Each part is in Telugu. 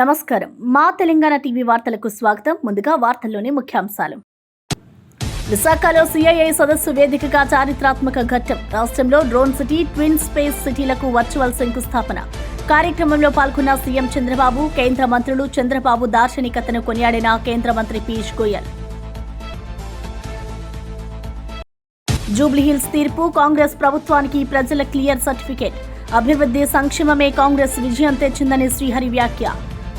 నమస్కారం. మా తెలంగాణ టీవీ వార్తలకు స్వాగతం. ముందుగా వార్తల్లోని ముఖ్యాంశాలు. విశాఖలో సిఐఐ సదస్సు వేదికగా చారిత్రాత్మక ఘట్టం. రాష్ట్రంలో డ్రోన్ సిటీ ట్విన్ స్పేస్ సిటీలకు వర్చువల్ శంకుస్థాపన. కార్యక్రమంలో పాల్గొన్న సీఎం చంద్రబాబు కేంద్ర మంత్రులు చంద్రబాబు దార్శనికతను కొనియాడిన కేంద్ర మంత్రి పీయూష్ గోయల్. జూబ్లీహిల్స్ తీర్పు కాంగ్రెస్ ప్రభుత్వానికి ప్రజల క్లియర్ సర్టిఫికేట్. అభివృద్ధి సంక్షేమమే కాంగ్రెస్ విజయం తెచ్చిందని శ్రీహరి వ్యాఖ్య.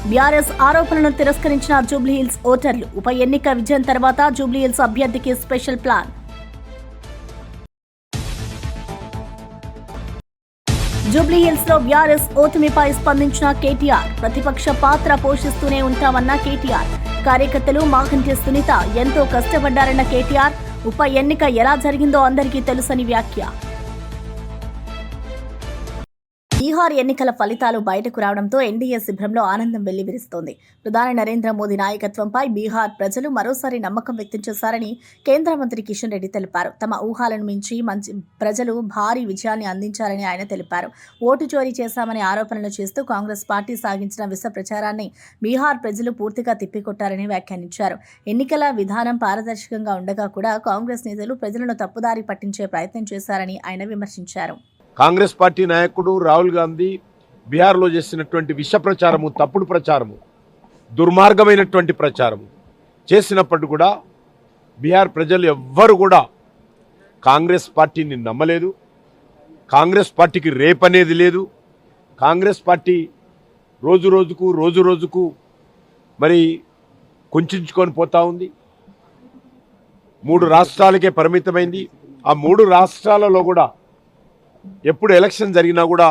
బీఆర్ఎస్ ఆరోపణలను తిరస్కరించిన జూబ్లీహిల్స్ ఓటర్లు. ఉప ఎన్నిక విజయం తర్వాత జూబ్లీహిల్స్ అభ్యర్థికి స్పెషల్ ప్లాన్. జూబ్లీహిల్స్లో బీఆర్ఎస్ ఓటమిపై స్పందించిన కేటీఆర్. ప్రతిపక్ష పాత్ర పోషిస్తూనే ఉంటామన్న కేటీఆర్. కార్యకర్తలు మాగంటి సునీత ఎంతో కష్టపడ్డారన్న కేటీఆర్. ఉప ఎన్నిక ఎలా జరిగిందో అందరికీ తెలుసని వ్యాఖ్య. బీహార్ ఎన్నికల ఫలితాలు బయటకు రావడంతో ఎన్డీఏ శిబిరంలో ఆనందం వెల్లివిరుస్తోంది. ప్రధాని నరేంద్ర మోదీ నాయకత్వంపై బీహార్ ప్రజలు మరోసారి నమ్మకం వ్యక్తం చేశారని కేంద్ర మంత్రి కిషన్ రెడ్డి తెలిపారు. తమ ఊహాలను మించి మంచి ప్రజలు భారీ విజయాన్ని అందించారని ఆయన తెలిపారు. ఓటు చోరీ చేశామని ఆరోపణలు చేస్తూ కాంగ్రెస్ పార్టీ సాగించిన విష ప్రచారాన్ని బీహార్ ప్రజలు పూర్తిగా తిప్పికొట్టారని వ్యాఖ్యానించారు. ఎన్నికల విధానం పారదర్శకంగా ఉండగా కూడా కాంగ్రెస్ నేతలు ప్రజలను తప్పుదారి పట్టించే ప్రయత్నం చేశారని ఆయన విమర్శించారు. కాంగ్రెస్ పార్టీ నాయకుడు రాహుల్ గాంధీ బీహార్లో చేసినటువంటి విష ప్రచారము తప్పుడు ప్రచారము దుర్మార్గమైనటువంటి ప్రచారము చేసినప్పటి కూడా బీహార్ ప్రజలు ఎవ్వరు కూడా కాంగ్రెస్ పార్టీని నమ్మలేదు. కాంగ్రెస్ పార్టీకి రేపనేది లేదు. కాంగ్రెస్ పార్టీ రోజు రోజుకు రోజు రోజుకు మరి కుంచుకొని పోతా ఉంది. మూడు రాష్ట్రాలకే పరిమితమైంది. ఆ మూడు రాష్ట్రాలలో కూడా ఎప్పుడు ఎలక్షన్ జరిగినా కూడా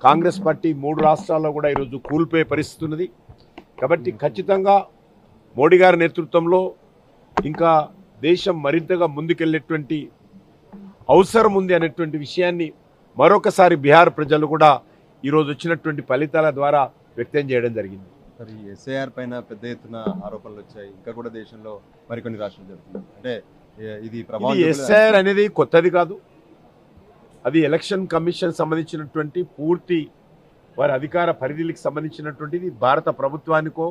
కాంగ్రెస్ పార్టీ మూడు రాష్ట్రాల్లో కూడా ఈరోజు కూలిపోయే పరిస్థితి ఉన్నది కాబట్టి ఖచ్చితంగా మోడీ గారి నేతృత్వంలో ఇంకా దేశం మరింతగా ముందుకెళ్ళేటువంటి అవసరం ఉంది అనేటువంటి విషయాన్ని మరొకసారి బీహార్ ప్రజలు కూడా ఈరోజు వచ్చినటువంటి ఫలితాల ద్వారా వ్యక్తం చేయడం జరిగింది. మరి ఎస్ఐఆర్ పైన పెద్ద ఎత్తున ఆరోపణలు వచ్చాయి. ఇంకా కూడా దేశంలో మరికొన్ని రాష్ట్రాలు జరుగుతున్నాయి. అంటే ఇది ప్రభావం? ఎస్ఐఆర్ అనేది కొత్తది కాదు. అది ఎలక్షన్ కమిషన్ సంబంధించినటువంటి పూర్తి వారి అధికార పరిధికి సంబంధించినటువంటిది భారత ప్రభుత్వానికో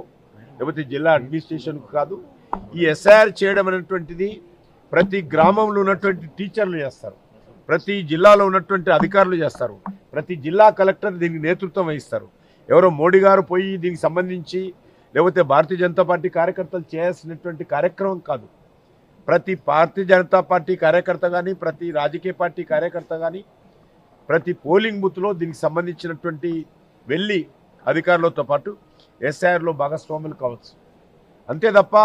లేకపోతే జిల్లా అడ్మినిస్ట్రేషన్కు కాదు. ఈ ఎస్ఐఆర్ చేయడం అనేటువంటిది ప్రతి గ్రామంలో ఉన్నటువంటి టీచర్లు చేస్తారు. ప్రతి జిల్లాలో ఉన్నటువంటి అధికారులు చేస్తారు. ప్రతి జిల్లా కలెక్టర్ దీనికి నేతృత్వం వహిస్తారు. ఎవరో మోడీ గారు పోయి దీనికి సంబంధించి లేకపోతే భారతీయ జనతా పార్టీ కార్యకర్తలు చేయాల్సినటువంటి కార్యక్రమం కాదు. ప్రతి భారతీయ జనతా పార్టీ కార్యకర్త కానీ ప్రతి రాజకీయ పార్టీ కార్యకర్త కానీ ప్రతి పోలింగ్ బూత్లో దీనికి సంబంధించినటువంటి వెళ్ళి అధికారులతో పాటు ఎస్ఐఆర్లో భాగస్వాములు కావచ్చు. అంతే తప్ప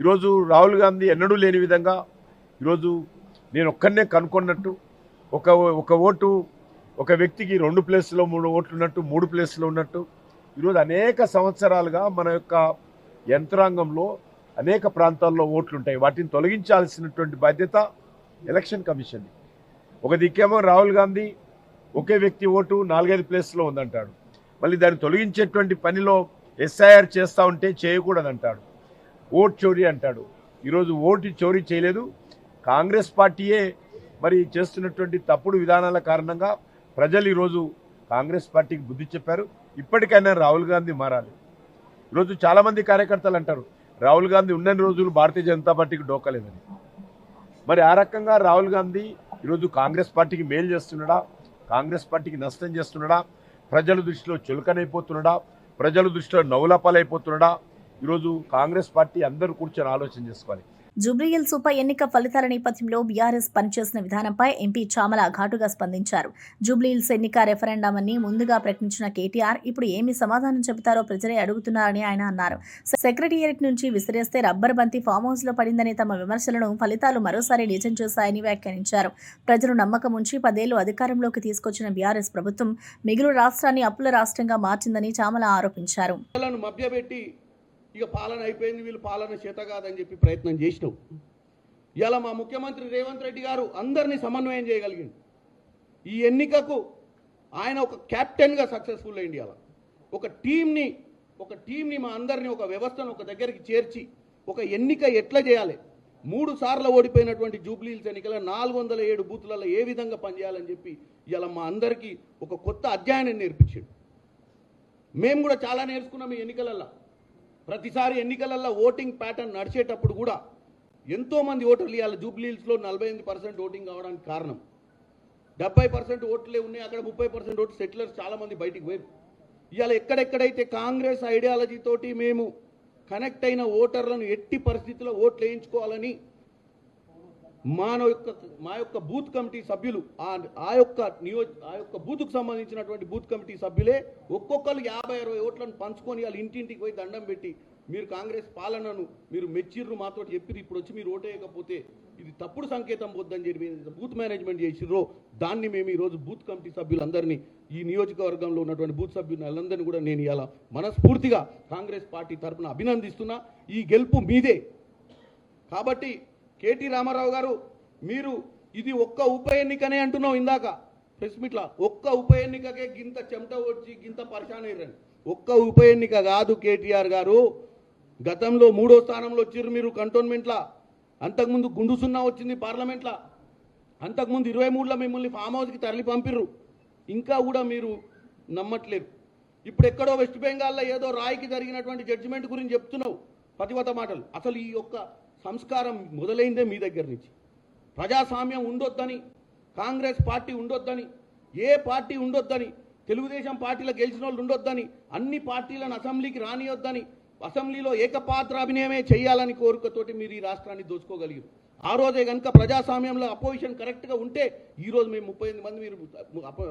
ఈరోజు రాహుల్ గాంధీ ఎన్నడూ లేని విధంగా ఈరోజు నేను ఒక్కనే కనుక్కున్నట్టు ఒక ఒక ఓటు ఒక వ్యక్తికి రెండు ప్లేస్లో మూడు ఓట్లు ఉన్నట్టు మూడు ప్లేస్లో ఉన్నట్టు ఈరోజు అనేక సంవత్సరాలుగా మన యొక్క యంత్రాంగంలో అనేక ప్రాంతాల్లో ఓట్లుంటాయి. వాటిని తొలగించాల్సినటువంటి బాధ్యత ఎలక్షన్ కమిషన్ ఒక దిక్కేమో రాహుల్ గాంధీ ఒకే వ్యక్తి ఓటు నాలుగైదు ప్లేస్లో ఉందంటాడు. మళ్ళీ దాన్ని తొలగించేటువంటి పనిలో ఎస్ఐఆర్ చేస్తూ ఉంటే చేయకూడదంటాడు. ఓట్ చోరీ అంటాడు. ఈరోజు ఓటు చోరీ చేయలేదు. కాంగ్రెస్ పార్టీయే మరి చేస్తున్నటువంటి తప్పుడు విధానాల కారణంగా ప్రజలు ఈరోజు కాంగ్రెస్ పార్టీకి బుద్ధి చెప్పారు. ఇప్పటికైనా రాహుల్ గాంధీ మారాలి. ఈరోజు చాలామంది కార్యకర్తలు అంటారు రాహుల్ గాంధీ ఉన్నన్ని రోజులు భారతీయ జనతా పార్టీకి డోకలేదని. మరి ఆ రకంగా రాహుల్ గాంధీ ఈరోజు కాంగ్రెస్ పార్టీకి మేలు చేస్తున్నాడా? కాంగ్రెస్ పార్టీకి నష్టం చేస్తున్నాడా? ప్రజల దృష్టిలో చులకనైపోతున్నాడా? ప్రజల దృష్టిలో నవ్వులపాలైపోతున్నాడా ఈరోజు కాంగ్రెస్ పార్టీ అందరూ కూర్చొని ఆలోచన చేసుకోవాలి. జూబ్లీహిల్స్ ఉప ఎన్నిక ఫలితాల నేపథ్యంలో బీఆర్ఎస్ పనిచేసిన విధానంపై ఎంపీ చామల ఘాటుగా స్పందించారు. జూబ్లీహిల్స్ ఎన్నిక రెఫరెండం అని ముందుగా ప్రకటించిన కేటీఆర్ ఇప్పుడు ఏమి సమాధానం చెబుతారో ప్రజలే అడుగుతున్నారని ఆయన అన్నారు. సెక్రటేరియట్ నుంచి విసిరేస్తే రబ్బర్ బంతి ఫామ్ హౌస్లో పడిందనే తమ విమర్శలను ఫలితాలు మరోసారి నిజం చేశాయని వ్యాఖ్యానించారు. ప్రజలు నమ్మకం ఉంచి పదేళ్ళు అధికారంలోకి తీసుకొచ్చిన బీఆర్ఎస్ ప్రభుత్వం మిగులు రాష్ట్రాన్ని అప్పుల రాష్ట్రంగా మార్చిందని చామల ఆరోపించారు. మభ్యపెట్టి ఇక పాలన అయిపోయింది వీళ్ళు పాలన చేత కాదని చెప్పి ప్రయత్నం చేసినావు. ఇలా మా ముఖ్యమంత్రి రేవంత్ రెడ్డి గారు అందరినీ సమన్వయం చేయగలిగింది ఈ ఎన్నికకు ఆయన ఒక క్యాప్టెన్గా సక్సెస్ఫుల్ అయింది అలా ఒక టీంని ఒక టీంని మా అందరినీ ఒక వ్యవస్థను ఒక దగ్గరికి చేర్చి ఒక ఎన్నిక ఎట్లా చేయాలి? మూడు సార్లు ఓడిపోయినటువంటి జూబ్లీహిల్స్ ఎన్నికల నాలుగు వందల ఏడు బూతులలో ఏ విధంగా పనిచేయాలని చెప్పి ఇలా మా అందరికీ ఒక కొత్త అధ్యయనం నేర్పించాడు. మేము కూడా చాలా నేర్చుకున్నాం ఈ ఎన్నికలల్లో. ప్రతిసారి ఎన్నికలలో ఓటింగ్ ప్యాటర్న్ నడిచేటప్పుడు కూడా ఎంతోమంది ఓటర్లు ఇవాళ జూబ్లీహిల్స్లో నలభై ఎనిమిది పర్సెంట్ ఓటింగ్ కావడానికి కారణం. డెబ్బై పర్సెంట్ ఓట్లే ఉన్నాయి అక్కడ ముప్పై పర్సెంట్ ఓట్లు సెటిలర్స్ చాలామంది బయటికి పోయారు. ఇవాళ ఎక్కడెక్కడైతే కాంగ్రెస్ ఐడియాలజీ తోటి మేము కనెక్ట్ అయిన ఓటర్లను ఎట్టి పరిస్థితుల్లో ఓట్లు వేయించుకోవాలని మా యొక్క మా యొక్క బూత్ కమిటీ సభ్యులు ఆ ఆ యొక్క నియోజ ఆ యొక్క బూత్కు సంబంధించినటువంటి బూత్ కమిటీ సభ్యులే ఒక్కొక్కరు యాభై అరవై ఓట్లను పంచుకొని వాళ్ళు ఇంటింటికి పోయి దండం పెట్టి మీరు కాంగ్రెస్ పాలనను మీరు మెచ్చిర్రు మాతో చెప్పిరు ఇప్పుడు వచ్చి మీరు ఓటేయకపోతే ఇది తప్పుడు సంకేతం పోద్దని చెప్పి బూత్ మేనేజ్మెంట్ చేసిర్రో దాన్ని మేము ఈరోజు బూత్ కమిటీ సభ్యులందరినీ ఈ నియోజకవర్గంలో ఉన్నటువంటి బూత్ సభ్యులందరినీ కూడా నేను ఇలా మనస్ఫూర్తిగా కాంగ్రెస్ పార్టీ తరఫున అభినందిస్తున్నా. ఈ గెలుపు మీదే. కాబట్టి కేటీ రామారావు గారు మీరు ఇది ఒక్క ఉప ఎన్నికనే అంటున్నావు ఇందాక. ప్రెస్ మీట్లా. ఒక్క ఉప ఎన్నికకే గింత చెమట వచ్చి గింత పరిశాన్ అయ్యారండి ఒక్క ఉప ఎన్నిక కాదు కేటీఆర్ గారు. గతంలో మూడో స్థానంలో వచ్చిర్రు మీరు కంటోన్మెంట్లా. అంతకుముందు గుండు సున్నా వచ్చింది పార్లమెంట్లా. అంతకుముందు ఇరవై మూడులో మిమ్మల్ని ఫామ్ హౌస్కి తరలి పంపిర్రు. ఇంకా కూడా మీరు నమ్మట్లేరు. ఇప్పుడు ఎక్కడో వెస్ట్ బెంగాల్లో ఏదో రాయికి జరిగినటువంటి జడ్జిమెంట్ గురించి చెప్తున్నావు. పతివత మాటలు. అసలు ఈ యొక్క సంస్కారం మొదలైందే మీ దగ్గర నుంచి. ప్రజాస్వామ్యం ఉండొద్దని కాంగ్రెస్ పార్టీ ఉండొద్దని ఏ పార్టీ ఉండొద్దని తెలుగుదేశం పార్టీలో గెలిచిన వాళ్ళు ఉండొద్దని అన్ని పార్టీలను అసెంబ్లీకి రానియొద్దని అసెంబ్లీలో ఏకపాత్రాభినయమే చేయాలని కోరికతోటి మీరు ఈ రాష్ట్రాన్ని దోచుకోగలిగారు. ఆ రోజే కనుక ప్రజాస్వామ్యంలో అపోజిషన్ కరెక్ట్గా ఉంటే ఈరోజు మేము ముప్పై ఎనిమిది మంది మీరు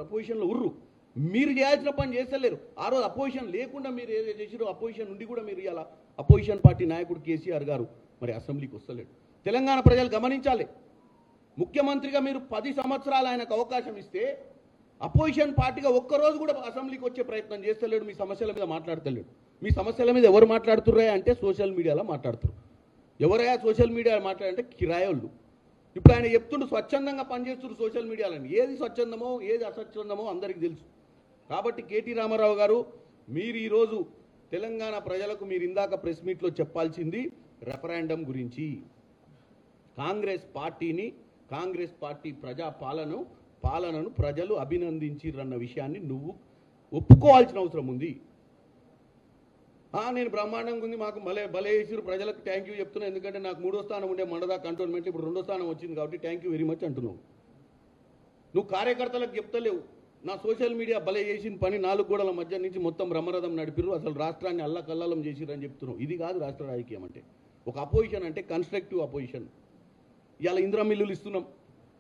అపోజిషన్లో ఉర్రు. మీరు చేయాల్సిన పని చేస్తలేరు. ఆ రోజు అపోజిషన్ లేకుండా మీరు ఏదో చేసిరో అపోజిషన్ నుండి కూడా మీరు ఇలా అపోజిషన్ పార్టీ నాయకుడు కేసీఆర్ గారు మరి అసెంబ్లీకి వస్తలేడు. తెలంగాణ ప్రజలు గమనించాలి. ముఖ్యమంత్రిగా మీరు పది సంవత్సరాలు ఆయనకు అవకాశం ఇస్తే అపోజిషన్ పార్టీగా ఒక్కరోజు కూడా అసెంబ్లీకి వచ్చే ప్రయత్నం చేస్తలేడు మీ సమస్యల మీద మాట్లాడతలేడు. మీ సమస్యల మీద ఎవరు మాట్లాడుతుర్రా అంటే సోషల్ మీడియాలో మాట్లాడుతున్నారు ఎవరైనా సోషల్ మీడియా మాట్లాడంటే కిరాయోళ్ళు. ఇప్పుడు ఆయన చెప్తుండు స్వచ్ఛందంగా పనిచేస్తున్నారు సోషల్ మీడియాలని. ఏది స్వచ్ఛందమో ఏది అస్వచ్ఛందమో అందరికీ తెలుసు. కాబట్టి కేటీ రామారావు గారు మీరు ఈరోజు తెలంగాణ ప్రజలకు మీరు ఇందాక ప్రెస్ మీట్లో చెప్పాల్సింది రెఫరాండం గురించి కాంగ్రెస్ పార్టీని కాంగ్రెస్ పార్టీ ప్రజా పాలన పాలనను ప్రజలు అభినందించిరన్న విషయాన్ని నువ్వు ఒప్పుకోవాల్సిన అవసరం ఉంది. నేను బ్రహ్మాండంగా ఉంది మాకు భలే భలే చేసిరు ప్రజలకు థ్యాంక్ యూ చెప్తున్నా ఎందుకంటే నాకు మూడో స్థానం ఉండే మండదా కంటోన్మెంట్ ఇప్పుడు రెండో స్థానం వచ్చింది కాబట్టి థ్యాంక్ యూ వెరీ మచ్ అంటున్నావు. నువ్వు కార్యకర్తలకు చెప్తలేవు. నా సోషల్ మీడియా భలే చేసిన పని నాలుగు గోడల మధ్య నుంచి మొత్తం బ్రహ్మరథం నడిపిరు అసలు రాష్ట్రాన్ని అల్లకల్లాలం చేసిరని చెప్తున్నావు. ఇది కాదు రాష్ట్ర రాజకీయం అంటే. ఒక అపోజిషన్ అంటే కన్స్ట్రక్టివ్ అపోజిషన్. ఇలా ఇంద్ర మిల్లులు ఇస్తున్నాం.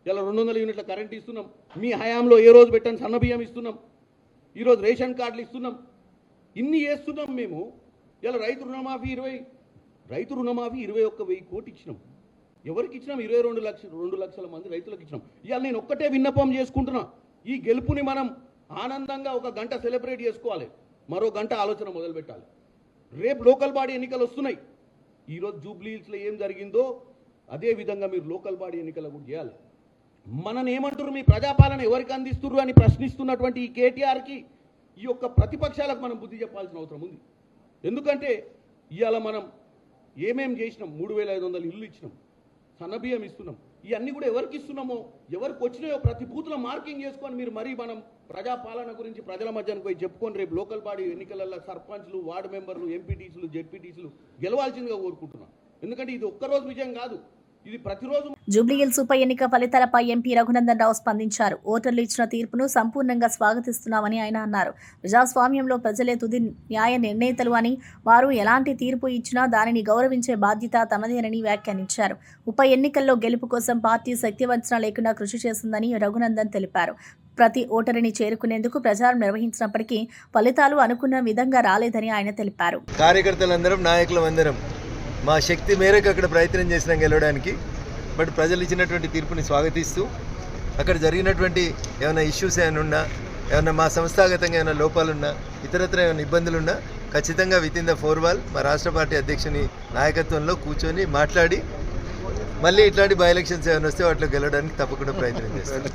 ఇలా రెండు వందల యూనిట్ల కరెంట్ ఇస్తున్నాం. మీ హయాంలో ఏ రోజు పెట్టని సన్న బియ్యం ఇస్తున్నాం. ఈరోజు రేషన్ కార్డులు ఇస్తున్నాం. ఇన్ని చేస్తున్నాం మేము. ఇలా రైతు రుణమాఫీ ఇరవై రైతు రుణమాఫీ ఇరవై ఒక్క వెయ్యి కోటి ఇచ్చినాం. ఎవరికి ఇచ్చినాం? ఇరవై రెండు లక్షలు రెండు లక్షల మంది రైతులకు ఇచ్చినాం. ఇవాళ నేను ఒక్కటే విన్నపం చేసుకుంటున్నా. ఈ గెలుపుని మనం ఆనందంగా ఒక గంట సెలబ్రేట్ చేసుకోవాలి. మరో గంట ఆలోచన మొదలుపెట్టాలి. రేపు లోకల్ బాడీ ఎన్నికలు వస్తున్నాయి. ఈరోజు జూబ్లీహిల్స్లో ఏం జరిగిందో అదే విధంగా మీరు లోకల్ బాడీ ఎన్నికలు కూడా చేయాలి. మనని ఏమంటారు మీ ప్రజాపాలన ఎవరికి అందిస్తున్నారు అని ప్రశ్నిస్తున్నటువంటి ఈ కేటీఆర్కి ఈ యొక్క ప్రతిపక్షాలకు మనం బుద్ధి చెప్పాల్సిన అవసరం ఉంది. ఎందుకంటే ఇవాళ మనం ఏమేం చేసినాం? మూడు వేల ఐదు వందల ఇల్లు ఇచ్చినాం. సన్నబియ్యం ఇస్తున్నాం. ఇవన్నీ కూడా ఎవరికి ఇస్తున్నామో ఎవరికి వచ్చినాయో ప్రతి బూత్లో మార్కింగ్ చేసుకొని మీరు మరీ మనం ప్రజాపాలన గురించి ప్రజల మధ్యన పోయి చెప్పుకొని రేపు లోకల్ బాడీ ఎన్నికలలో సర్పంచ్లు వార్డు మెంబర్లు ఎంపీటీసీలు జెడ్పీటీసీలు గెలవాల్సిందిగా కోరుకుంటున్నాం. ఎందుకంటే ఇది ఒక్కరోజు విజయం కాదు. జూబ్లీహిల్స్ ఉప ఎన్నిక ఫలితాలపై ఎంపీ రఘునందన్ రావు స్పందించారు. ఓటర్లు ఇచ్చిన తీర్పును సంపూర్ణంగా స్వాగతిస్తున్నామని ఆయన అన్నారు. ప్రజాస్వామ్యంలో ప్రజలే తుది న్యాయ నిర్ణేతలు అని వారు ఎలాంటి తీర్పు ఇచ్చినా దానిని గౌరవించే బాధ్యత తమదేనని వ్యాఖ్యానించారు. ఉప ఎన్నికల్లో గెలుపు కోసం పార్టీ శక్తివంచన లేకుండా కృషి చేస్తుందని రఘునందన్ తెలిపారు. ప్రతి ఓటరిని చేరుకునేందుకు ప్రచారం నిర్వహించినప్పటికీ ఫలితాలు అనుకున్న విధంగా రాలేదని ఆయన తెలిపారు. కార్యకర్తలందరం నాయకులం అందరం మా శక్తి మేరకు అక్కడ ప్రయత్నం చేసినాం గెలవడానికి. బట్ ప్రజలు ఇచ్చినటువంటి తీర్పుని స్వాగతిస్తూ అక్కడ జరిగినటువంటి ఏమైనా ఇష్యూస్ ఏమైనా ఉన్నా ఏమైనా మా సంస్థాగతంగా ఏమైనా లోపాలున్నా ఇతరత్ర ఏమైనా ఇబ్బందులున్నా ఖచ్చితంగా విత్ ఇన్ ద ఫోర్వాల్ మా రాష్ట్ర పార్టీ అధ్యక్షుని నాయకత్వంలో కూర్చొని మాట్లాడి మళ్ళీ ఇట్లాంటి బై ఎలక్షన్స్ ఏమైనా వస్తే వాటిలో గెలవడానికి తప్పకుండా ప్రయత్నం చేస్తాను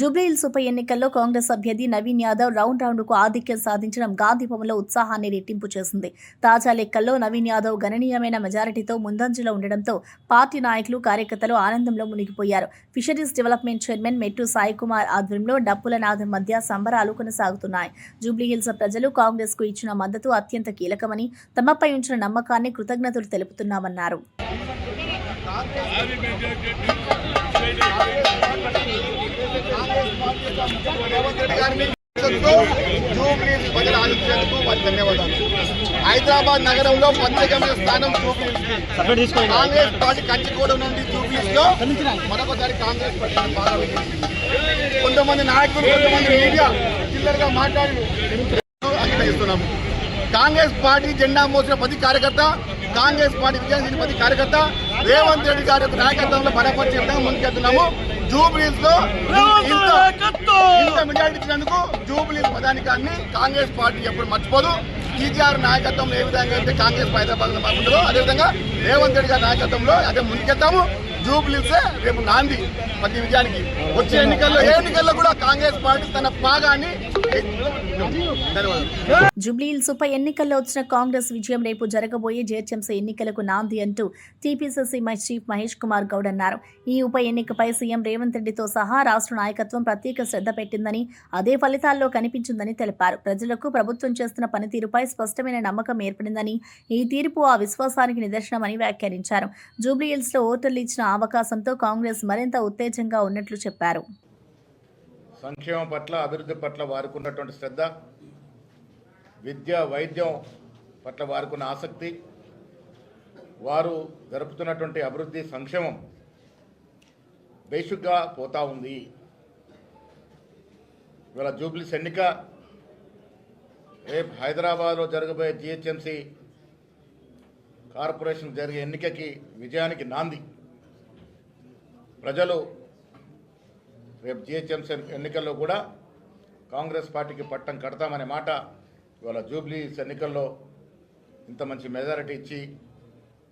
జూబ్లీహిల్స్ ఉప ఎన్నికల్లో కాంగ్రెస్ అభ్యర్థి నవీన్ యాదవ్ రౌండ్ రౌండ్కు ఆధిక్యం సాధించడం గాంధీ భవన్లో ఉత్సాహాన్ని రెట్టింపు చేసింది. తాజా లెక్కల్లో నవీన్ యాదవ్ గణనీయమైన మెజారిటీతో ముందంజలో ఉండడంతో పార్టీ నాయకులు కార్యకర్తలు ఆనందంలో మునిగిపోయారు. ఫిషరీస్ డెవలప్మెంట్ చైర్మన్ మెట్టు సాయి కుమార్ ఆధ్వర్యంలో డప్పుల నాదం మధ్య సంబరాలు కొనసాగుతున్నాయి. జూబ్లీహిల్స్ ప్రజలు కాంగ్రెస్కు ఇచ్చిన మద్దతు అత్యంత కీలకమని తమపై ఉంచిన నమ్మకాన్ని కృతజ్ఞతలు తెలుపుతున్నామన్నారు. హైదరాబాద్ నగరంలో ప్రత్యేకమైన స్థానం జూబ్లీస్ కాంగ్రెస్ పార్టీ కంచికోట నుండి జూబ్లీస్లో మరొకసారి కాంగ్రెస్ పార్టీ విజయించింది. కొంతమంది నాయకులు కొంతమంది మీడియా చిల్లర్గా మాట్లాడి అభినందిస్తున్నాము కాంగ్రెస్ పార్టీ జెండా మోసిన ప్రతి కార్యకర్త కాంగ్రెస్ పార్టీ విజయం చెందిన ప్రతి కార్యకర్త రేవంత్ రెడ్డి గారి యొక్క నాయకత్వంలో బలపరిచే విధంగా ముందుకెళ్తున్నాము. జూబ్లీస్లో ఇంత ఇంత మెజారిటీ ఇచ్చినందుకు జూబ్లీ పదానికాన్ని కాంగ్రెస్ పార్టీ ఎప్పుడు మర్చిపోదు. టీజీఆర్ నాయకత్వంలో ఏ విధంగా అయితే కాంగ్రెస్ హైదరాబాద్లో ఉంటుందో అదేవిధంగా రేవంత్ రెడ్డి గారి నాయకత్వంలో అదే ముందుకెళ్తాము. జూబ్లీసే రేపు నాంది ప్రతి విజయానికి. వచ్చే ఎన్నికల్లో ఏ ఎన్నికల్లో కూడా కాంగ్రెస్ పార్టీ తన పాగాన్ని జూబ్లీహిల్స్ ఉప ఎన్నికల్లో వచ్చిన కాంగ్రెస్ విజయం రేపు జరగబోయే జేహెచ్ఎంసీ ఎన్నికలకు నాంది అంటూ టీపీసీసీ చీఫ్ మహేష్ కుమార్ గౌడ్ అన్నారు. ఈ ఉప ఎన్నికపై సీఎం రేవంత్ రెడ్డితో సహా రాష్ట్ర నాయకత్వం ప్రత్యేక శ్రద్ధ పెట్టిందని అదే ఫలితాల్లో కనిపించిందని తెలిపారు. ప్రజలకు ప్రభుత్వం చేస్తున్న పనితీరుపై స్పష్టమైన నమ్మకం ఏర్పడిందని ఈ తీర్పు ఆ విశ్వాసానికి నిదర్శనమని వ్యాఖ్యానించారు. జూబ్లీహిల్స్లో ఓటర్లు ఇచ్చిన అవకాశంతో కాంగ్రెస్ మరింత ఉత్తేజంగా ఉన్నట్లు చెప్పారు. సంక్షేమం పట్ల అభివృద్ధి పట్ల వారికి ఉన్నటువంటి శ్రద్ధ విద్య వైద్యం పట్ల వారికి ఉన్న ఆసక్తి వారు జరుపుతున్నటువంటి అభివృద్ధి సంక్షేమం బేసిక్గా పోతా ఉంది. ఇవాళ జూబ్లీస్ ఎన్నిక రేపు హైదరాబాద్లో జరగబోయే జిహెచ్ఎంసీ కార్పొరేషన్ జరిగే ఎన్నికకి విజయానికి నాంది. ప్రజలు రేపు జిహెచ్ఎంసీ ఎన్నికల్లో కూడా కాంగ్రెస్ పార్టీకి పట్టం కడతామనే మాట ఇవాళ జూబ్లీస్ ఎన్నికల్లో ఇంత మంచి మెజారిటీ ఇచ్చి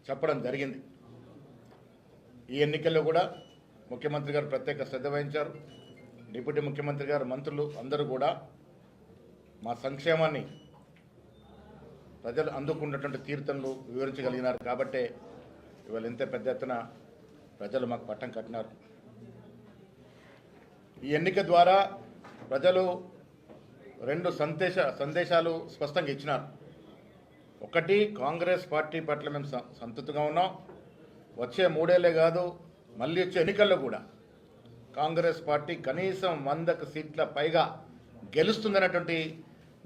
చెప్పడం జరిగింది. ఈ ఎన్నికల్లో కూడా ముఖ్యమంత్రి గారు ప్రత్యేక శ్రద్ధ వహించారు. డిప్యూటీ ముఖ్యమంత్రి గారు మంత్రులు అందరూ కూడా మా సంక్షేమాన్ని ప్రజలు అందుకున్నటువంటి తీర్థంలో వివరించగలిగినారు కాబట్టే ఇవాళ ఇంత పెద్ద ఎత్తున ప్రజలు మాకు పట్టం కట్టినారు. ఈ ఎన్నిక ద్వారా ప్రజలు రెండు సందేశ సందేశాలు స్పష్టంగా ఇచ్చినారు. ఒకటి కాంగ్రెస్ పార్టీ పట్ల మేము సంతృప్తిగా ఉన్నాం. వచ్చే మూడేళ్ళే కాదు మళ్ళీ వచ్చే ఎన్నికల్లో కూడా కాంగ్రెస్ పార్టీ కనీసం వందకు సీట్ల పైగా గెలుస్తుందనేటువంటి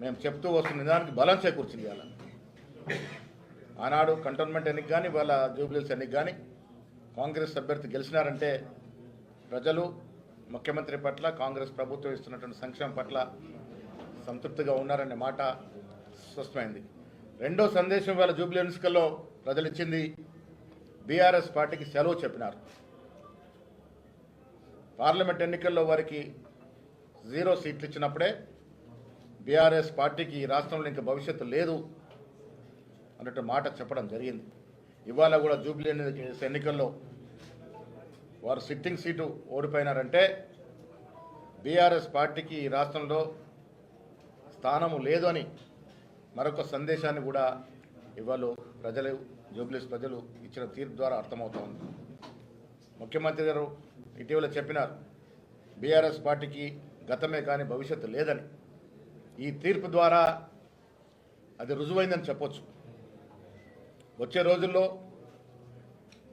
మేము చెప్తూ వస్తున్న నిజానికి బలం చేకూర్చింది ఇవాళ. ఆనాడు కంటోన్మెంట్ ఎన్నిక కానీ వాళ్ళ జూబ్లీస్ ఎన్నిక కానీ కాంగ్రెస్ అభ్యర్థి గెలిచినారంటే ప్రజలు ముఖ్యమంత్రి పట్ల కాంగ్రెస్ ప్రభుత్వం ఇస్తున్నటువంటి సంక్షేమం పట్ల సంతృప్తిగా ఉన్నారనే మాట స్పష్టమైంది. రెండో సందేశం వాళ్ళ జూబ్లీ ఎన్నికల్లో ప్రజలు ఇచ్చింది బీఆర్ఎస్ పార్టీకి సెలవు చెప్పినారు. పార్లమెంట్ ఎన్నికల్లో వారికి జీరో సీట్లు ఇచ్చినప్పుడే బీఆర్ఎస్ పార్టీకి ఈ రాష్ట్రంలో ఇంకా భవిష్యత్తు లేదు అన్నట్టు మాట చెప్పడం జరిగింది. ఇవాళ కూడా జూబ్లీ ఎన్నికల్లో వారు సిట్టింగ్ సీటు ఓడిపోయినారంటే బీఆర్ఎస్ పార్టీకి ఈ రాష్ట్రంలో స్థానము లేదు అని మరొక సందేశాన్ని కూడా ఇవాళ ప్రజలు జూబ్లీస్ ప్రజలు ఇచ్చిన తీర్పు ద్వారా అర్థమవుతా ఉంది. ముఖ్యమంత్రి గారు ఇటీవల చెప్పినారు బీఆర్ఎస్ పార్టీకి గతమే కానీ భవిష్యత్తు లేదని. ఈ తీర్పు ద్వారా అది రుజువైందని చెప్పొచ్చు. వచ్చే రోజుల్లో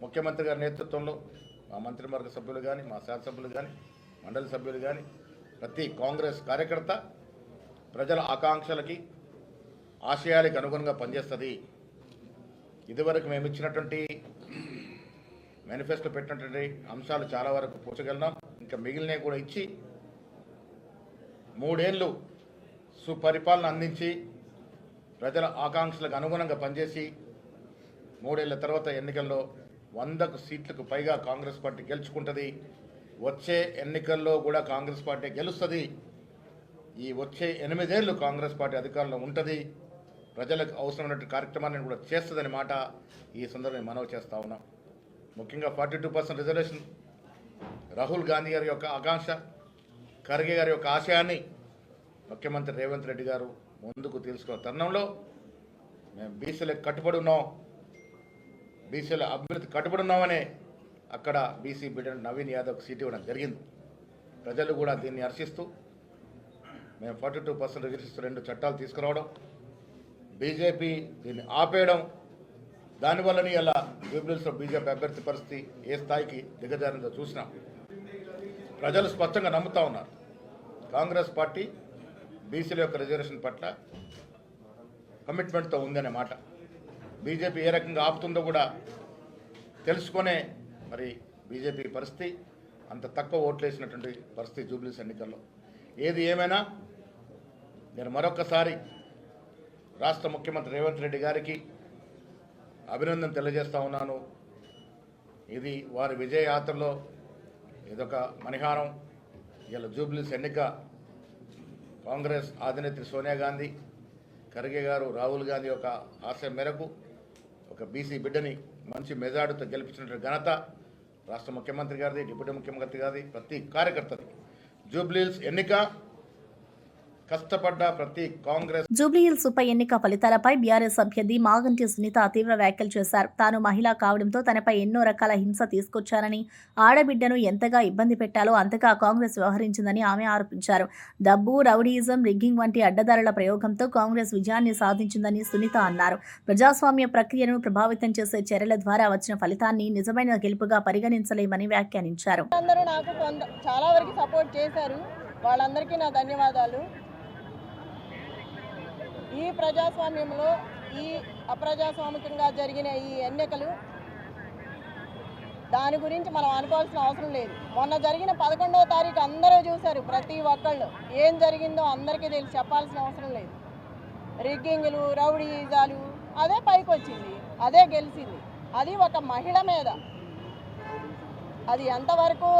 ముఖ్యమంత్రి గారి నేతృత్వంలో మా మంత్రివర్గ సభ్యులు కానీ మా శాసనసభ్యులు కానీ మండలి సభ్యులు కానీ ప్రతి కాంగ్రెస్ కార్యకర్త ప్రజల ఆకాంక్షలకి ఆశయాలకు అనుగుణంగా పనిచేస్తుంది. ఇదివరకు మేము ఇచ్చినటువంటి మేనిఫెస్టో పెట్టినటువంటి అంశాలు చాలా వరకు పూచగలిగినాం ఇంకా మిగిలినవి కూడా ఇచ్చి మూడేళ్ళు సుపరిపాలన అందించి ప్రజల ఆకాంక్షలకు అనుగుణంగా పనిచేసి మూడేళ్ళ తర్వాత ఎన్నికల్లో వందకు సీట్లకు పైగా కాంగ్రెస్ పార్టీ గెలుచుకుంటుంది. వచ్చే ఎన్నికల్లో కూడా కాంగ్రెస్ పార్టీ గెలుస్తుంది. ఈ వచ్చే ఎనిమిదేళ్ళు కాంగ్రెస్ పార్టీ అధికారంలో ఉంటుంది. ప్రజలకు అవసరమైనటువంటి కార్యక్రమాన్ని కూడా చేస్తుందని మాట ఈ సందర్భంగా మనవి చేస్తా ఉన్నాం. ముఖ్యంగా forty two percent reservation Rahul Gandhi గారి యొక్క ఆకాంక్ష ఖర్గే గారి యొక్క ఆశయాన్ని ముఖ్యమంత్రి రేవంత్ రెడ్డి గారు ముందుకు తీసుకున్న తరుణంలో మేము బీసీలకు కట్టుబడి ఉన్నాం. బీసీల అభ్యర్థి కట్టుబడి ఉన్నామనే అక్కడ బీసీ బిడ్డ నవీన్ యాదవ్ సీట్ ఇవ్వడం జరిగింది. ప్రజలు కూడా దీన్ని హర్షిస్తూ మేము ఫార్టీ టూ పర్సెంట్ రిజిస్టర్ రెండు చట్టాలు తీసుకురావడం బీజేపీ దీన్ని ఆపేయడం దానివల్లనే ఇలా జూబ్లీస్లో బీజేపీ అభ్యర్థి పరిస్థితి ఏ స్థాయికి దిగజారిందో చూసినాం. ప్రజలు స్పష్టంగా నమ్ముతా ఉన్నారు. కాంగ్రెస్ పార్టీ బీసీల యొక్క రిజర్వేషన్ పట్ల కమిట్మెంట్తో ఉందనే మాట. బీజేపీ ఏ రకంగా ఆపుతుందో కూడా తెలుసుకొనే మరి బీజేపీ పరిస్థితి అంత తక్కువ ఓట్లు వేసినటువంటి పరిస్థితి జూబ్లీస్ ఎన్నికల్లో. ఏది ఏమైనా నేను మరొకసారి రాష్ట్ర ముఖ్యమంత్రి రేవంత్ రెడ్డి గారికి అభినందన తెలియజేస్తా ఉన్నాను. ఇది వారి విజయ యాత్రలో ఇదొక మణిహారం. ఇలా జూబ్లీస్ ఎన్నిక కాంగ్రెస్ అధినేత్రి సోనియా గాంధీ ఖర్గే గారు రాహుల్ గాంధీ యొక్క ఆశయం మేరకు ఒక బీసీ బిడ్డని మంచి మెజార్టీతో గెలిపించినటువంటి ఘనత రాష్ట్ర ముఖ్యమంత్రి గారిది డిప్యూటీ ముఖ్యమంత్రి గారిది ప్రతి కార్యకర్తది. జూబ్లీల్స్ ఎన్నిక కష్టపడ్డ ప్రతి కాంగ్రెస్ జూబ్లీహిల్స్ ఉప ఎన్నిక ఫలితాలపై బీఆర్ఎస్ అభ్యర్థి మాగంటి సునీత తీవ్ర వ్యాఖ్యలు చేశారు. తాను మహిళ కావడంతో తనపై ఎన్నో రకాల హింస తీసుకొచ్చారని ఆడబిడ్డను ఎంతగా ఇబ్బంది పెట్టాలో అంతగా కాంగ్రెస్ వ్యవహరించిందని ఆమె ఆరోపించారు. డబ్బు రౌడీయిజం రిగ్గింగ్ వంటి అడ్డదారుల ప్రయోగంతో కాంగ్రెస్ విజయాన్ని సాధించిందని సునీత అన్నారు. ప్రజాస్వామ్య ప్రక్రియను ప్రభావితం చేసే చర్యల ద్వారా వచ్చిన ఫలితాన్ని నిజమైన గెలుపుగా పరిగణించలేమని వ్యాఖ్యానించారు. అందరూ నాకు కొంత చాలా వరకు సపోర్ట్ చేశారు. వాళ్ళందరికీ నా ధన్యవాదాలు. ఈ ప్రజాస్వామ్యంలో ఈ అప్రజాస్వామికంగా జరిగిన ఈ ఎన్నికలు దాని గురించి మనం అనుకోవాల్సిన అవసరం లేదు. మొన్న జరిగిన పదకొండవ తారీఖు అందరూ చూశారు ప్రతి ఒక్కళ్ళు. ఏం జరిగిందో అందరికీ తెలిసి చెప్పాల్సిన అవసరం లేదు. రిగ్గింగ్లు రౌడీజాలు అదే పైకి వచ్చింది అదే గెలిచింది. అది ఒక మహిళ మీద. అది ఎంతవరకు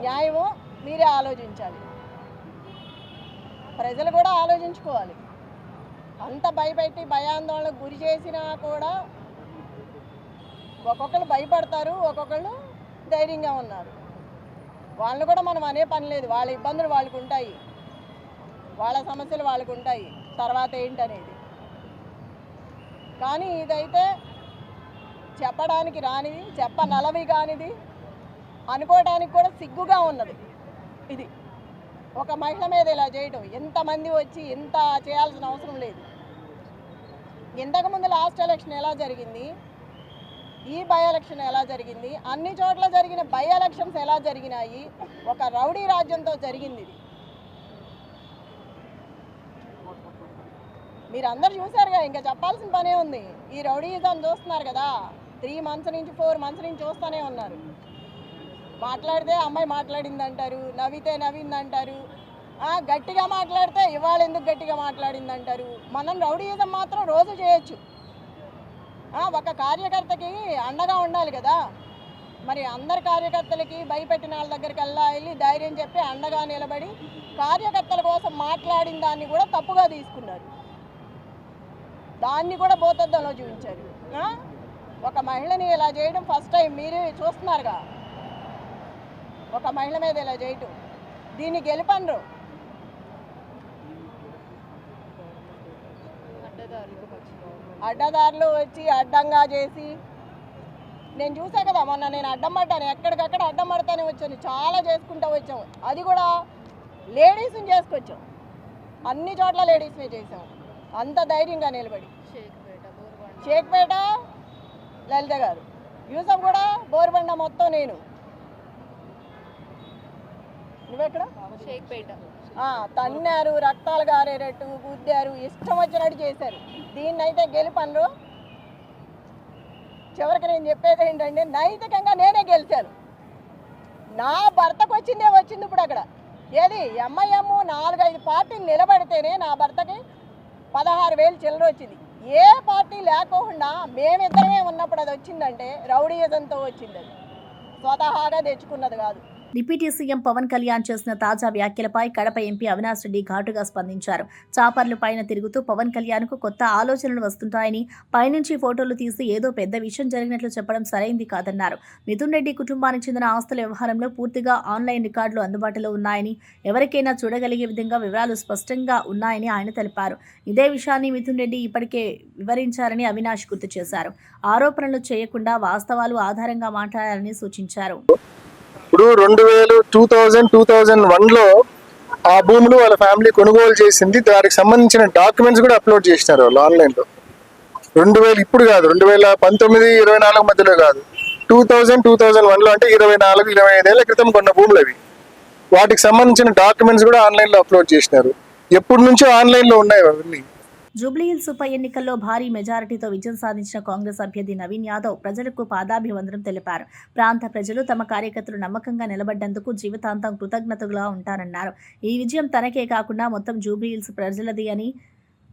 న్యాయమో మీరే ఆలోచించాలి. ప్రజలు కూడా ఆలోచించుకోవాలి. అంత భయపెట్టి భయాందోళనకు గురి చేసినా కూడా ఒక్కొక్కరు భయపడతారు ఒక్కొక్కళ్ళు ధైర్యంగా ఉన్నారు. వాళ్ళని కూడా మనం అనే పని లేదు. వాళ్ళ ఇబ్బందులు వాళ్ళకు ఉంటాయి. వాళ్ళ సమస్యలు వాళ్ళకు ఉంటాయి. తర్వాత ఏంటనేది. కానీ ఇదైతే చెప్పడానికి రానిది చెప్పనలవి కానిది అనుకోవడానికి కూడా సిగ్గుగా ఉన్నది. ఇది. ఒక మహిళ మీద ఇలా చేయడం ఎంతమంది వచ్చి ఎంత చేయాల్సిన అవసరం లేదు. ఇంతకుముందు లాస్ట్ ఎలక్షన్ ఎలా జరిగింది? ఈ బై ఎలక్షన్ ఎలా జరిగింది? అన్ని చోట్ల జరిగిన బై ఎలక్షన్స్ ఎలా జరిగినాయి? ఒక రౌడీ రాజ్యంతో జరిగింది ఇది. మీరు అందరు చూసారుగా ఇంకా చెప్పాల్సిన పనే ఉంది. ఈ రౌడీజం చూస్తున్నారు కదా త్రీ మంత్స్ నుంచి ఫోర్ మంత్స్ నుంచి చూస్తూనే ఉన్నారు. మాట్లాడితే అమ్మాయి మాట్లాడింది అంటారు నవ్వితే నవ్వింది అంటారు గట్టిగా మాట్లాడితే ఇవాళ ఎందుకు గట్టిగా మాట్లాడింది అంటారు మనం రౌడీయిజం మాత్రం రోజు చేయొచ్చు. ఒక కార్యకర్తకి అండగా ఉండాలి కదా. మరి అందరి కార్యకర్తలకి భయపెట్టిన వాళ్ళ దగ్గరికి వెళ్ళా వెళ్ళి ధైర్యం చెప్పి అండగా నిలబడి కార్యకర్తల కోసం మాట్లాడిన దాన్ని కూడా తప్పుగా తీసుకున్నారు. దాన్ని కూడా బోతద్దంలో చూపించారు. ఒక మహిళని ఇలా చేయడం ఫస్ట్ టైం మీరే చూస్తున్నారుగా. ఒక మహిళ మీద ఇలా చేయటం. దీన్ని గెలుపండ్రు. అడ్డదారులు వచ్చి అడ్డంగా చేసి నేను చూసా కదా మొన్న నేను అడ్డం పడ్డాను. ఎక్కడికక్కడ అడ్డం పడతానే వచ్చాను. చాలా చేసుకుంటూ వచ్చాము అది కూడా లేడీస్ని చేసుకొచ్చాం. అన్ని చోట్ల లేడీస్నే చేసాం అంత ధైర్యంగా నిలబడి. షేక్పేట లలిత గారు. యూసఫ్ కూడా బోర్బండ మొత్తం నేను. నువ్వెక్కడ? తన్నారు రక్తాలు గారేటట్టు గుద్దారు ఇష్టం వచ్చినట్టు చేశారు. దీన్నైతే గెలుపన్రు. చివరికి నేను చెప్పేది ఏంటంటే నైతికంగా నేనే గెలిచాను. నా భర్తకు వచ్చిందే వచ్చింది ఇప్పుడు అక్కడ. ఏది? ఎంఐఎం నాలుగైదు పార్టీలు నిలబడితేనే నా భర్తకి పదహారు వేలు చిల్లర వచ్చింది. ఏ పార్టీ లేకోకుండా మేమిద్దరమే ఉన్నప్పుడు అది వచ్చిందంటే రౌడీయిజంతో వచ్చింది అది. స్వతహాగా తెచ్చుకున్నది కాదు. డిప్యూటీ సీఎం పవన్ కళ్యాణ్ చేసిన తాజా వ్యాఖ్యలపై కడప ఎంపీ అవినాష్ రెడ్డి ఘాటుగా స్పందించారు. చాపర్లు పైన తిరుగుతూ పవన్ కళ్యాణ్కు కొత్త ఆలోచనలు వస్తుంటాయని పైనుంచి ఫోటోలు తీసి ఏదో పెద్ద విషయం జరిగినట్లు చెప్పడం సరైంది కాదన్నారు. మిథున్ రెడ్డి కుటుంబానికి చెందిన ఆస్తుల వ్యవహారంలో పూర్తిగా ఆన్లైన్ రికార్డులు అందుబాటులో ఉన్నాయని ఎవరికైనా చూడగలిగే విధంగా వివరాలు స్పష్టంగా ఉన్నాయని ఆయన తెలిపారు. ఇదే విషయాన్ని మిథున్ రెడ్డి ఇప్పటికే వివరించారని అవినాష్ గుర్తు చేశారు. ఆరోపణలు చేయకుండా వాస్తవాలు ఆధారంగా మాట్లాడాలని సూచించారు. ఇప్పుడు రెండు వేలు టూ థౌజండ్ టూ థౌజండ్ వన్లో ఆ భూములు వాళ్ళ ఫ్యామిలీ కొనుగోలు చేసింది. దానికి సంబంధించిన డాక్యుమెంట్స్ కూడా అప్లోడ్ చేసినారు వాళ్ళు ఆన్లైన్లో రెండు వేలు ఇప్పుడు కాదు రెండు వేల పంతొమ్మిది ఇరవై నాలుగు మధ్యలో కాదు. టూ థౌజండ్ టూ థౌజండ్ వన్లో అంటే ఇరవై నాలుగు ఇరవై ఐదేళ్ళ క్రితం కొన్న భూములు అవి. వాటికి సంబంధించిన డాక్యుమెంట్స్ కూడా ఆన్లైన్లో అప్లోడ్ చేసినారు. ఎప్పటి నుంచో ఆన్లైన్లో ఉన్నాయి అవన్నీ. జూబ్లీహిల్స్ ఉప ఎన్నికల్లో భారీ మెజారిటీతో విజయం సాధించిన కాంగ్రెస్ అభ్యర్థి నవీన్ యాదవ్ ప్రజలకు పాదాభివందనం తెలిపారు. ప్రాంత ప్రజలు తమ కార్యకర్తలు నమ్మకంగా నిలబడ్డందుకు జీవితాంతం కృతజ్ఞతగా ఉంటారన్నారు. ఈ విజయం తనకే కాకుండా మొత్తం జూబ్లీహిల్స్ ప్రజలది అని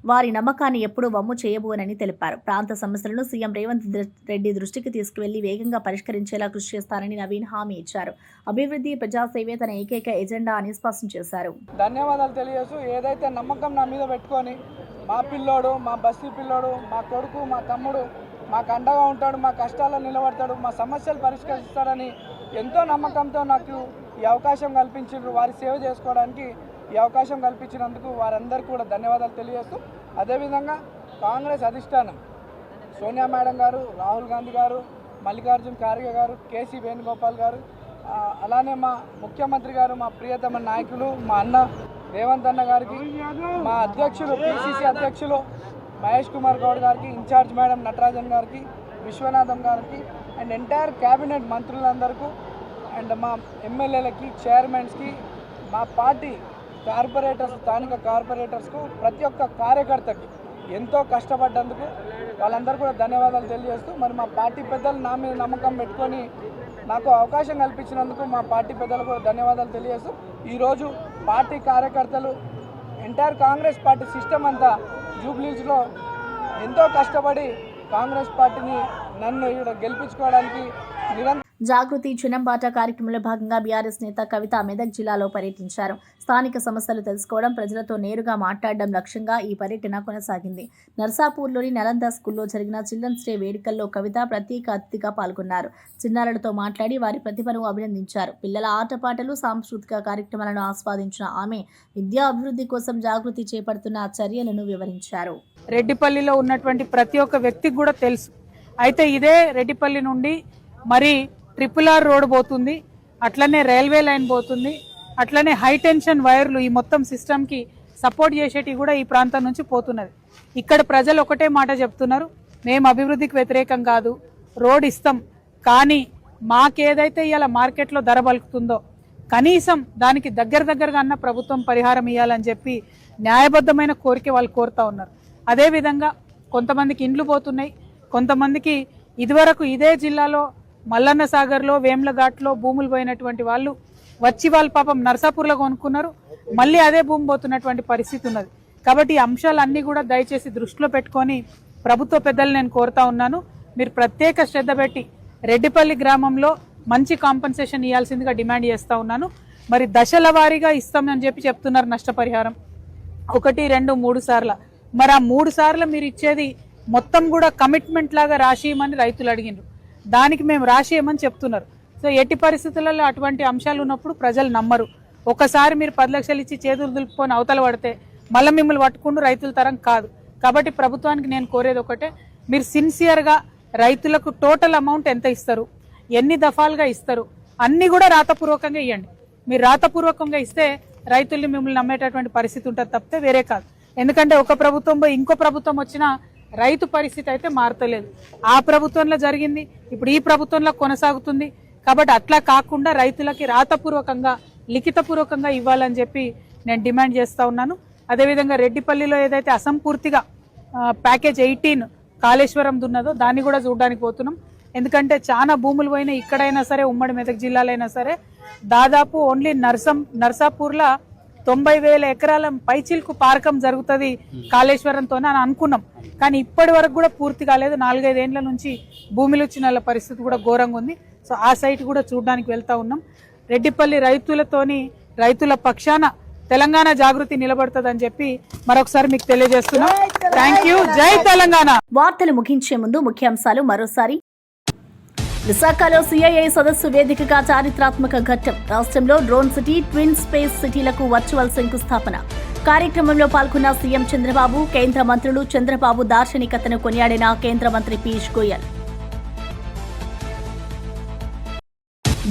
వారి నమ్మకాన్ని ఎప్పుడూ వమ్ము చేయబోనని తెలిపారు. ప్రాంత సమస్యలను సీఎం రేవంత్ రెడ్డి దృష్టికి తీసుకువెళ్ళి వేగంగా పరిష్కరించేలా కృషి చేస్తారని నవీన్ హామీ ఇచ్చారు. అభివృద్ధి ప్రజాసేవే తన ఏకైక ఎజెండా అని స్పష్టం చేశారు. ధన్యవాదాలు తెలియజేస్తూ ఏదైతే నమ్మకం నా మీద పెట్టుకొని మా పిల్లోడు మా బస్తీ పిల్లోడు మా కొడుకు మా తమ్ముడు మాకు అండగా ఉంటాడు మా కష్టాల్లో నిలబడతాడు మా సమస్యలు పరిష్కరిస్తాడని ఎంతో నమ్మకంతో నాకు ఈ అవకాశం కల్పించారు వారి సేవ చేసుకోవడానికి ఈ అవకాశం కల్పించినందుకు వారందరికీ కూడా ధన్యవాదాలు తెలియజేస్తూ అదేవిధంగా కాంగ్రెస్ అధిష్టానం సోనియా మేడం గారు రాహుల్ గాంధీ గారు మల్లికార్జున్ ఖార్గే గారు కేసీ వేణుగోపాల్ గారు అలానే మా ముఖ్యమంత్రి గారు మా ప్రియతమ నాయకులు మా అన్న రేవంత్ అన్న గారికి మా అధ్యక్షులు పిసిసి అధ్యక్షులు మహేష్ కుమార్ గౌడ్ గారికి ఇన్ఛార్జ్ మేడం నటరాజన్ గారికి విశ్వనాథం గారికి అండ్ ఎంటైర్ క్యాబినెట్ మంత్రులందరికీ అండ్ మా ఎమ్మెల్యేలకి చైర్మన్స్కి మా పార్టీ కార్పొరేటర్స్ స్థానిక కార్పొరేటర్స్కు ప్రతి ఒక్క కార్యకర్తకి ఎంతో కష్టపడ్డందుకు వాళ్ళందరూ కూడా ధన్యవాదాలు తెలియజేస్తూ మరి మా పార్టీ పెద్దలు నా మీద నమ్మకం పెట్టుకొని నాకు అవకాశం కల్పించినందుకు మా పార్టీ పెద్దలకు కూడా ధన్యవాదాలు తెలియజేస్తూ ఈరోజు పార్టీ కార్యకర్తలు ఎంటైర్ కాంగ్రెస్ పార్టీ సిస్టమ్ అంతా జూబ్లీస్లో ఎంతో కష్టపడి కాంగ్రెస్ పార్టీని నన్ను ఇక్కడ గెలిపించుకోవడానికి నిరంతరం జాగృతి చిన్నంబాట కార్యక్రమంలో భాగంగా బీఆర్ఎస్ నేత కవిత మెదక్ జిల్లాలో పర్యటించారు. స్థానిక సమస్యలు తెలుసుకోవడం ప్రజలతో నేరుగా మాట్లాడడం లక్ష్యంగా ఈ పర్యటన కొనసాగింది. నర్సాపూర్లోని నలంద స్కూల్లో జరిగిన చిల్డ్రన్స్ డే వేడుకల్లో కవిత ప్రత్యేక అతిథిగా పాల్గొన్నారు. చిన్నారులతో మాట్లాడి వారి ప్రతిభను అభినందించారు. పిల్లల ఆటపాటలు సాంస్కృతిక కార్యక్రమాలను ఆస్వాదించిన ఆమె విద్యా అభివృద్ధి కోసం జాగృతి చేపడుతున్న చర్యలను వివరించారు. రెడ్డిపల్లిలో ఉన్నటువంటి ప్రతి ఒక్క వ్యక్తికి కూడా తెలుసు. అయితే ఇదే రెడ్డిపల్లి నుండి మరి ట్రిపుల్ ఆర్ రోడ్ పోతుంది అట్లనే రైల్వే లైన్ పోతుంది అట్లనే హై టెన్షన్ వైర్లు ఈ మొత్తం సిస్టమ్కి సపోర్ట్ చేసేటివి కూడా ఈ ప్రాంతం నుంచి పోతున్నది. ఇక్కడ ప్రజలు ఒకటే మాట చెప్తున్నారు మేము అభివృద్ధికి వ్యతిరేకం కాదు రోడ్ ఇస్తాం కానీ మాకేదైతే ఇవాళ మార్కెట్లో ధర పలుకుతుందో కనీసం దానికి దగ్గర దగ్గరగా అన్న ప్రభుత్వం పరిహారం ఇవ్వాలని చెప్పి న్యాయబద్ధమైన కోరిక వాళ్ళు కోరుతా ఉన్నారు. అదేవిధంగా కొంతమందికి ఇండ్లు పోతున్నాయి కొంతమందికి ఇదివరకు ఇదే జిల్లాలో మల్లన్న సాగర్లో వేమ్లఘాట్లో భూములు పోయినటువంటి వాళ్ళు వచ్చి వాళ్ళు పాపం నర్సాపూర్లో కొనుక్కున్నారు. మళ్ళీ అదే భూమి పోతున్నటువంటి పరిస్థితి ఉన్నది. కాబట్టి ఈ అంశాలన్నీ కూడా దయచేసి దృష్టిలో పెట్టుకొని ప్రభుత్వ పెద్దలు నేను కోరుతా ఉన్నాను. మీరు ప్రత్యేక శ్రద్ధ పెట్టి రెడ్డిపల్లి గ్రామంలో మంచి కాంపన్సేషన్ ఇవ్వాల్సిందిగా డిమాండ్ చేస్తూ ఉన్నాను. మరి దశల వారీగా ఇస్తామని చెప్పి చెప్తున్నారు నష్టపరిహారం. ఒకటి రెండు మూడు సార్ల. మరి ఆ మూడు సార్లు మీరు ఇచ్చేది మొత్తం కూడా కమిట్మెంట్ లాగా రాసియమని రైతులు అడిగినారు. దానికి మేము రాసేయమని చెప్తున్నారు. సో ఎట్టి పరిస్థితులలో అటువంటి అంశాలు ఉన్నప్పుడు ప్రజలు నమ్మరు. ఒకసారి మీరు పది లక్షలు ఇచ్చి చేతులు దులుపుకొని అవతల పడితే మళ్ళీ మిమ్మల్ని పట్టుకుంటూ రైతుల తరం కాదు. కాబట్టి ప్రభుత్వానికి నేను కోరేది ఒకటే మీరు సిన్సియర్గా రైతులకు టోటల్ అమౌంట్ ఎంత ఇస్తారు ఎన్ని దఫాలుగా ఇస్తారు అన్నీ కూడా రాతపూర్వకంగా ఇవ్వండి మీరు రాతపూర్వకంగా ఇస్తే రైతుల్ని మిమ్మల్ని నమ్మేటటువంటి పరిస్థితి ఉంటుంది తప్పితే వేరే కాదు. ఎందుకంటే ఒక ప్రభుత్వం ఇంకో ప్రభుత్వం వచ్చినా రైతు పరిస్థితి అయితే మారతలేదు. ఆ ప్రభుత్వంలో జరిగింది ఇప్పుడు ఈ ప్రభుత్వంలో కొనసాగుతుంది. కాబట్టి అట్లా కాకుండా రైతులకి రాతపూర్వకంగా లిఖితపూర్వకంగా ఇవ్వాలని చెప్పి నేను డిమాండ్ చేస్తూ ఉన్నాను. అదేవిధంగా రెడ్డిపల్లిలో ఏదైతే అసంపూర్తిగా ప్యాకేజ్ ఎయిటీన్ కాళేశ్వరం దున్నదో దాన్ని కూడా చూడడానికి పోతున్నాం. ఎందుకంటే చాలా భూములు పోయినా ఇక్కడైనా సరే ఉమ్మడి మెదక్ జిల్లాలైనా సరే దాదాపు ఓన్లీ నర్సం నర్సాపూర్లో తొంభై వేల ఎకరాల పైచిల్కు పారకం జరుగుతుంది కాళేశ్వరంతోనే అని అనుకున్నాం. కానీ ఇప్పటి వరకు కూడా పూర్తి కాలేదు. నాలుగైదేండ్ల నుంచి భూమిలో వచ్చిన పరిస్థితి కూడా ఘోరంగా ఉంది. సో ఆ సైట్ కూడా చూడడానికి వెళ్తా ఉన్నాం. రెడ్డిపల్లి రైతులతోని రైతుల పక్షాన తెలంగాణ జాగృతి నిలబడుతుందని చెప్పి మరొకసారి మీకు తెలియజేస్తున్నాం. థ్యాంక్ యూ జై తెలంగాణ. వార్తలు ముగించే ముందు ముఖ్యాంశాలు మరోసారి విశాఖలో సిఐఐ సదస్సు వేదికగా చారిత్రాత్మక ఘట్టం. రాష్ట్రంలో డ్రోన్ సిటీ ట్విన్ స్పేస్ సిటీలకు వర్చువల్ శంకుస్థాపన. కార్యక్రమంలో పాల్గొన్న సీఎం చంద్రబాబు కేంద్ర మంత్రులు చంద్రబాబు దార్శనికతను కొనియాడిన కేంద్ర మంత్రి పీయూష్ గోయల్.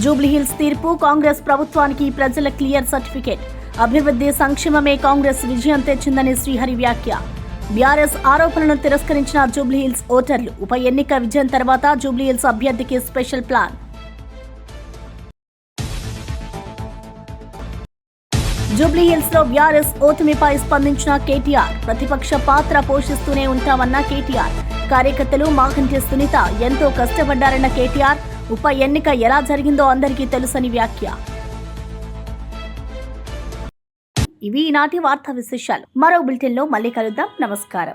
జూబ్లీహిల్స్ తీర్పు కాంగ్రెస్ ప్రభుత్వానికి ప్రజల క్లియర్ సర్టిఫికేట్. అభివృద్ధి సంక్షేమమే కాంగ్రెస్ విజయం తెచ్చిందని శ్రీహరి వ్యాఖ్య. బీఆర్ఎస్ ఆరోపణలను తిరస్కరించిన జూబ్లీహిల్స్ ఓటర్లు. ఉప ఎన్నిక విజయం తర్వాత జూబ్లీహిల్స్ అభ్యర్థికి స్పెషల్ ప్లాన్. జూబ్లీహిల్స్లో బీఆర్ఎస్ ఓటమిపై స్పందించిన కేటీఆర్. ప్రతిపక్ష పాత్ర పోషిస్తూనే ఉంటామన్న కేటీఆర్. కార్యకర్తలు మాకంటి సునీత ఎంతో కష్టపడ్డారన్న కేటీఆర్. ఉప ఎన్నిక ఎలా జరిగిందో అందరికీ తెలుసని వ్యాఖ్య. ఇవి ఈనాటి వార్తా విశేషాలు. మరో బులెటిన్లో మళ్ళీ కలుద్దాం. నమస్కారం.